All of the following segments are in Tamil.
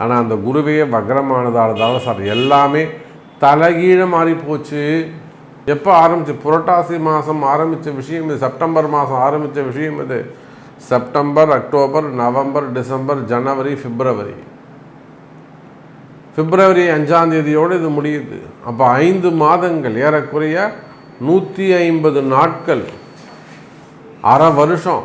ஆனால் அந்த குருவே வக்ரமானதால் தான் சார் எல்லாமே தலைகீழ மாறி போச்சு. எப்போ ஆரம்பிச்சு? புரட்டாசி மாதம் ஆரம்பித்த விஷயம் இது செப்டம்பர் மாதம் ஆரம்பித்த விஷயம் இது. செப்டம்பர் அக்டோபர் நவம்பர் டிசம்பர் ஜனவரி பிப்ரவரி. பிப்ரவரி அஞ்சாம் தேதியோடு இது முடியுது. அப்போ ஐந்து மாதங்கள் ஏறக்குறைய நூற்றி ஐம்பது நாட்கள் அரை வருஷம்.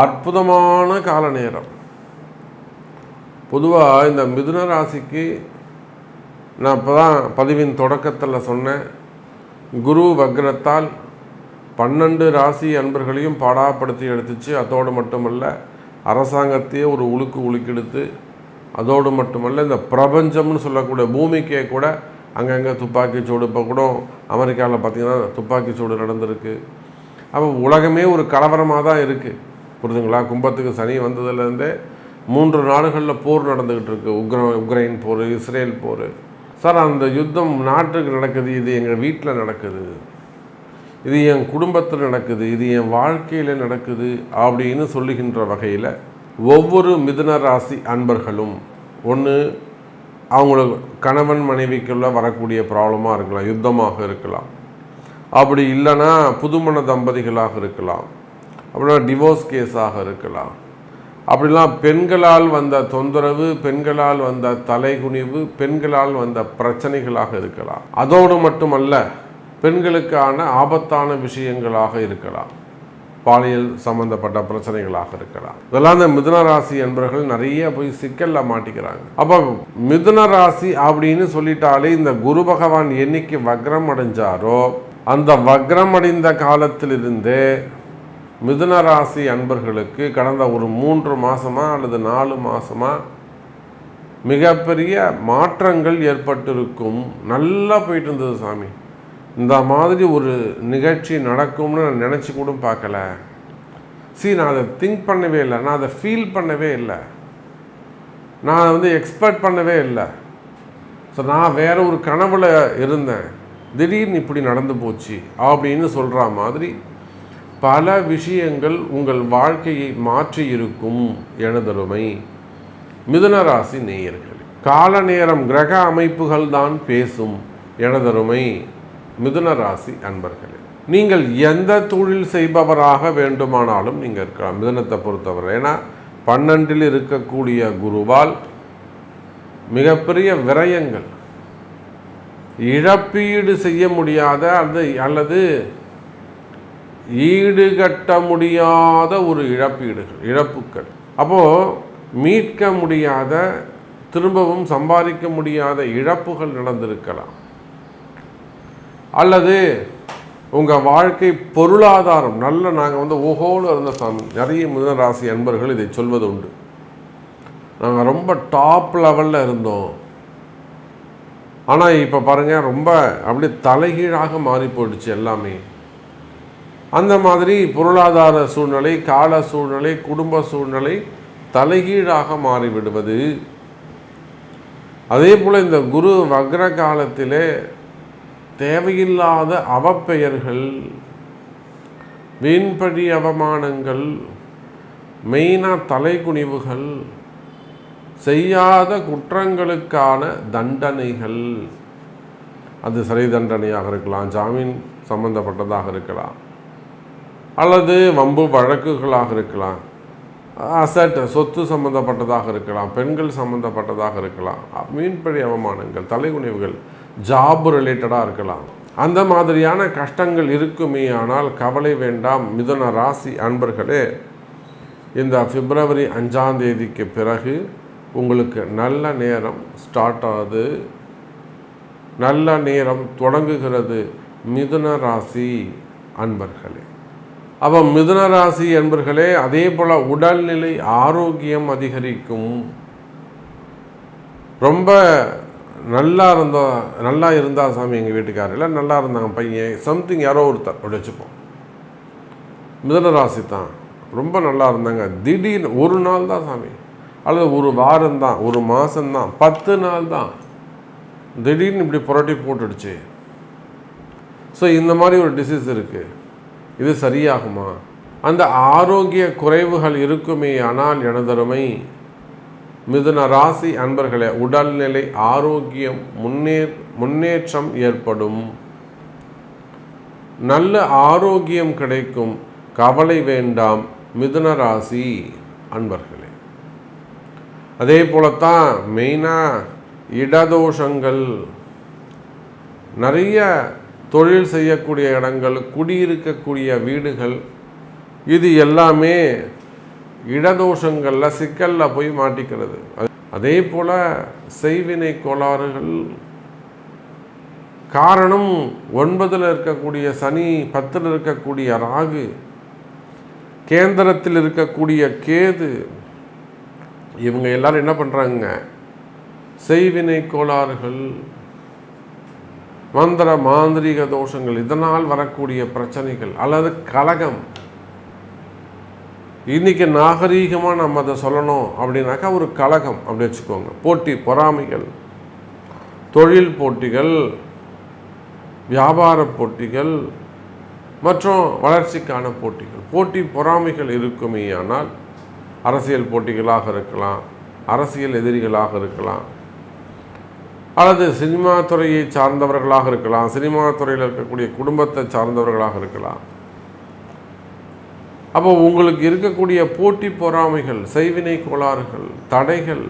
அற்புதமான கால நேரம் பொதுவாக இந்த மிதுன ராசிக்கு நான் இப்போ தான் பதிவின் தொடக்கத்தில் சொன்னேன். குரு வக்ரத்தால் பன்னெண்டு ராசி அன்பர்களையும் பாடாப்படுத்தி எடுத்துச்சு. அதோடு மட்டுமல்ல அரசாங்கத்தையே ஒரு உழுக்கு உழுக்கெடுத்து அதோடு மட்டுமல்ல இந்த பிரபஞ்சம்னு சொல்லக்கூடிய பூமிக்கே கூட அங்கங்கே துப்பாக்கி சூடு. இப்போ கூட அமெரிக்காவில் பார்த்திங்கன்னா துப்பாக்கி சூடு நடந்திருக்கு. அப்போ உலகமே ஒரு கலவரமாக தான் இருக்குது புரிதுங்களா? கும்பத்துக்கு சனி வந்ததுலேருந்தே மூன்று நாடுகளில் போர் நடந்துக்கிட்டு இருக்கு. உக்ர உக்ரைன் போர் இஸ்ரேல் போர். சார் அந்த யுத்தம் நாட்டுக்கு நடக்குது இது எங்கள் வீட்டில் நடக்குது. இது என் குடும்பத்தில் நடக்குது இது என் வாழ்க்கையில் நடக்குது அப்படின்னு சொல்லுகின்ற வகையில் ஒவ்வொரு மிதுன ராசி அன்பர்களும் ஒன்று அவங்களுக்கு கணவன் மனைவிக்குள்ள வரக்கூடிய ப்ராப்ளமாக இருக்கலாம் யுத்தமாக இருக்கலாம். அப்படி இல்லைன்னா புதுமண தம்பதிகளாக இருக்கலாம். அப்படின்னா டிவோர்ஸ் கேஸாக இருக்கலாம். அப்படிலாம் பெண்களால் வந்த தொந்தரவு பெண்களால் வந்த தலைகுனிவு பெண்களால் வந்த பிரச்சனைகளாக இருக்கலாம். அதோடு மட்டுமல்ல பெண்களுக்கான ஆபத்தான விஷயங்களாக இருக்கலாம். பாலியல் சம்பந்தப்பட்ட பிரச்சனைகளாக இருக்கலாம். இதெல்லாம் இந்த மிதுன ராசி என்பவர்கள் நிறைய போய் சிக்கல்ல மாட்டிக்கிறாங்க. அப்போ மிதுன ராசி அப்படின்னு சொல்லிட்டாலே இந்த குரு பகவான் என்னைக்கு வக்ரம் அடைஞ்சாரோ அந்த வக்ரம் அடைந்த காலத்திலிருந்தே மிதுன ராசி அன்பர்களுக்கு கடந்த ஒரு மூன்று மாதமாக அல்லது நாலு மாதமாக மிகப்பெரிய மாற்றங்கள் ஏற்பட்டிருக்கும். நல்லா போயிட்டு இருந்தது சாமி. இந்த மாதிரி ஒரு நிகழ்ச்சி நடக்கும்னு நான் நினச்சி கூட பார்க்கல. சி நான் அதை திங்க் பண்ணவே இல்லை. நான் அதை ஃபீல் பண்ணவே இல்லை. நான் வந்து எக்ஸ்பெக்ட் பண்ணவே இல்லை. ஸோ நான் வேற ஒரு கனவுல இருந்தேன். திடீர்னு இப்படி நடந்து போச்சு அப்படின்னு சொல்கிற மாதிரி பல விஷயங்கள் உங்கள் வாழ்க்கையை மாற்றி இருக்கும் எனதருமை மிதுனராசி நேயர்கள். கால நேரம் கிரக அமைப்புகள் தான் பேசும் எனதருமை மிதுனராசி அன்பர்களே. நீங்கள் எந்த தொழில் செய்பவராக வேண்டுமானாலும் நீங்கள் இருக்கலாம். மிதுனத்தை பொறுத்தவரை. ஏன்னா பன்னெண்டில் இருக்கக்கூடிய குருவால் மிகப்பெரிய விரயங்கள். இழப்பீடு செய்ய முடியாத அது அல்லது ஈடுகட்ட முடியாத ஒரு இழப்பீடுகள் இழப்புக்கள். அப்போது மீட்க முடியாத திரும்பவும் சம்பாதிக்க முடியாத இழப்புகள் நடந்திருக்கலாம். அல்லது உங்கள் வாழ்க்கை பொருளாதாரம் நல்ல நாங்கள் வந்து ஓஹோடு இருந்த சாமி நிறைய மிதன ராசி அன்பர்கள் இதை சொல்வது உண்டு. நாங்கள் ரொம்ப டாப் லெவலில் இருந்தோம். ஆனால் இப்போ பாருங்கள் ரொம்ப அப்படியே தலைகீழாக மாறி போயிடுச்சு எல்லாமே. அந்த மாதிரி பொருளாதார சூழ்நிலை கால சூழ்நிலை குடும்ப சூழ்நிலை தலைகீழாக மாறிவிடுவது. அதே போல் இந்த குரு வக்ர காலத்திலே தேவையில்லாத அவப்பெயர்கள் வீண்படி அவமானங்கள் மெயினாக தலைக்குனிவுகள் செய்யாத குற்றங்களுக்கான தண்டனைகள். அது சிறை தண்டனையாக இருக்கலாம் ஜாமீன் சம்பந்தப்பட்டதாக இருக்கலாம். அல்லது வம்பு வழக்குகளாக இருக்கலாம். அசட் சொத்து சம்பந்தப்பட்டதாக இருக்கலாம் பெண்கள் சம்பந்தப்பட்டதாக இருக்கலாம். மீன்படி அவமானங்கள் தலைகுனிவுகள் ஜாப் ரிலேட்டடாக இருக்கலாம். அந்த மாதிரியான கஷ்டங்கள் இருக்குமே ஆனால் கவலை வேண்டாம். மிதுன ராசி அன்பர்களே இந்த பிப்ரவரி அஞ்சாம் தேதிக்கு பிறகு உங்களுக்கு நல்ல நேரம் ஸ்டார்ட் ஆகுது. நல்ல நேரம் தொடங்குகிறது. மிதுன ராசி அன்பர்களே. அப்போ மிதுன ராசி என்பர்களே அதே போல் உடல்நிலை ஆரோக்கியம் அதிகரிக்கும். ரொம்ப நல்லா இருந்தா நல்லா இருந்தா சாமி எங்கள் வீட்டுக்காரர் இல்லை நல்லா இருந்தாங்க பையன் சம்திங் யாரோ ஒருத்தர் அப்படி வச்சுப்போம். மிதுன ராசி தான் ரொம்ப நல்லா இருந்தாங்க. திடீர்னு ஒரு நாள் தான் சாமி அல்லது ஒரு வாரம் தான் ஒரு மாதம்தான் பத்து நாள் தான் திடீர்னு இப்படி புரட்டி போட்டுடுச்சு. ஸோ இந்த மாதிரி ஒரு டிசீஸ் இருக்குது இது சரியாகுமா? அந்த ஆரோக்கிய குறைவுகள் இருக்குமே ஆனால் எனதருமை மிதுன ராசி அன்பர்களே உடல்நிலை ஆரோக்கியம் முன்னே முன்னேற்றம் ஏற்படும். நல்ல ஆரோக்கியம் கிடைக்கும். கவலை வேண்டாம் மிதுன ராசி அன்பர்களே. அதே போலத்தான் மெயினாக இடதோஷங்கள். நிறைய தொழில் செய்யக்கூடிய இடங்கள் குடியிருக்கக்கூடிய வீடுகள் இது எல்லாமே இடதோஷங்களில் சிக்கலில் போய் மாட்டிக்கிறது. அது- அதே போல் செய்வினை கோளாறுகள் காரணம் ஒன்பதில் இருக்கக்கூடிய சனி பத்தில் இருக்கக்கூடிய ராகு கேந்திரத்தில் இருக்கக்கூடிய கேது இவங்க எல்லாரும் என்ன பண்ணுறாங்க செய்வினை கோளாறுகள் மந்திர மாந்திரீக தோஷங்கள் இதனால் வரக்கூடிய பிரச்சனைகள் அல்லது கலகம். இன்னைக்கு நாகரீகமாக நம்ம அதை சொல்லணும் அப்படின்னாக்கா ஒரு கலகம் அப்படி வச்சுக்கோங்க. போட்டி பொறாமைகள் தொழில் போட்டிகள் வியாபார போட்டிகள் மற்றும் வளர்ச்சிக்கான போட்டிகள். போட்டி பொறாமைகள் இருக்குமேயானால் அரசியல் போட்டிகளாக இருக்கலாம் அரசியல் எதிரிகளாக இருக்கலாம் அல்லது சினிமா துறையை சார்ந்தவர்களாக இருக்கலாம் சினிமா துறையில் இருக்கக்கூடிய குடும்பத்தை சார்ந்தவர்களாக இருக்கலாம். அப்போ உங்களுக்கு இருக்கக்கூடிய போட்டி பொறாமைகள் செய்வினை கோளாறுகள் தடைகள்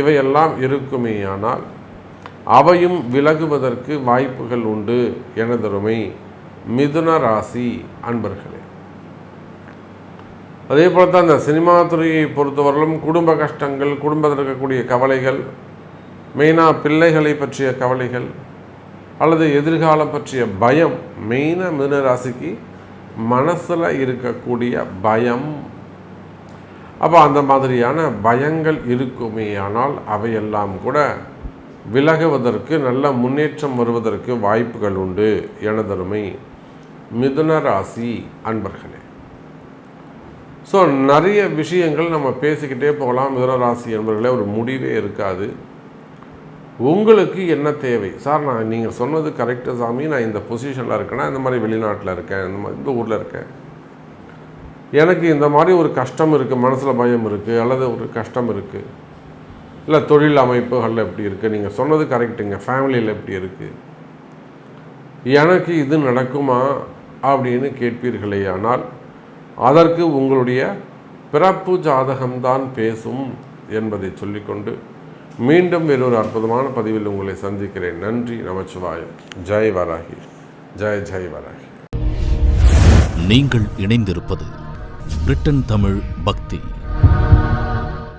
இவையெல்லாம் இருக்குமேயானால் அவையும் விலகுவதற்கு வாய்ப்புகள் உண்டு எனதருமை மிதுன ராசி அன்பர்களே. அதே போல தான் இந்த சினிமா துறையை பொறுத்தவரையிலும் குடும்ப கஷ்டங்கள் குடும்பத்தில் இருக்கக்கூடிய கவலைகள் மெயினாக பிள்ளைகளை பற்றிய கவலைகள் அல்லது எதிர்காலம் பற்றிய பயம். மெயினாக மிதுனராசிக்கு மனசில் இருக்கக்கூடிய பயம். அப்போ அந்த மாதிரியான பயங்கள் இருக்குமே. ஆனால் அவையெல்லாம் கூட விலகுவதற்கு நல்ல முன்னேற்றம் வருவதற்கு வாய்ப்புகள் உண்டு எனதருமை மிதுன ராசி அன்பர்களே. ஸோ நிறைய விஷயங்கள் நம்ம பேசிக்கிட்டே போகலாம். மிதுன ராசி என்பர்களே ஒரு முடிவே இருக்காது. உங்களுக்கு என்ன தேவை? சார் நான் நீங்கள் சொன்னது கரெக்டாக சாமி நான் இந்த பொசிஷனில் இருக்கேன்னா இந்த மாதிரி வெளிநாட்டில் இருக்கேன் இந்த மாதிரி இந்த ஊரில் இருக்கேன். எனக்கு இந்த மாதிரி ஒரு கஷ்டம் இருக்குது மனசில் பயம் இருக்குது அல்லது ஒரு கஷ்டம் இருக்குது இல்லை தொழில் அமைப்புகளில் எப்படி இருக்குது நீங்கள் சொன்னது கரெக்டுங்க ஃபேமிலியில் எப்படி இருக்குது எனக்கு இது நடக்குமா அப்படின்னு கேட்பீர்களே ஆனால் அதற்கு உங்களுடைய பிறப்பு ஜாதகம்தான் பேசும் என்பதை சொல்லிக்கொண்டு மீண்டும் வேறொரு அற்புதமான பதிவில் உங்களை சந்திக்கிறேன். நன்றி நமச்சிவாயம். ஜெய் வராகி. ஜெய் ஜெய் வராகி. நீங்கள் இணைந்திருப்பது பிரிட்டன் தமிழ் பக்தி.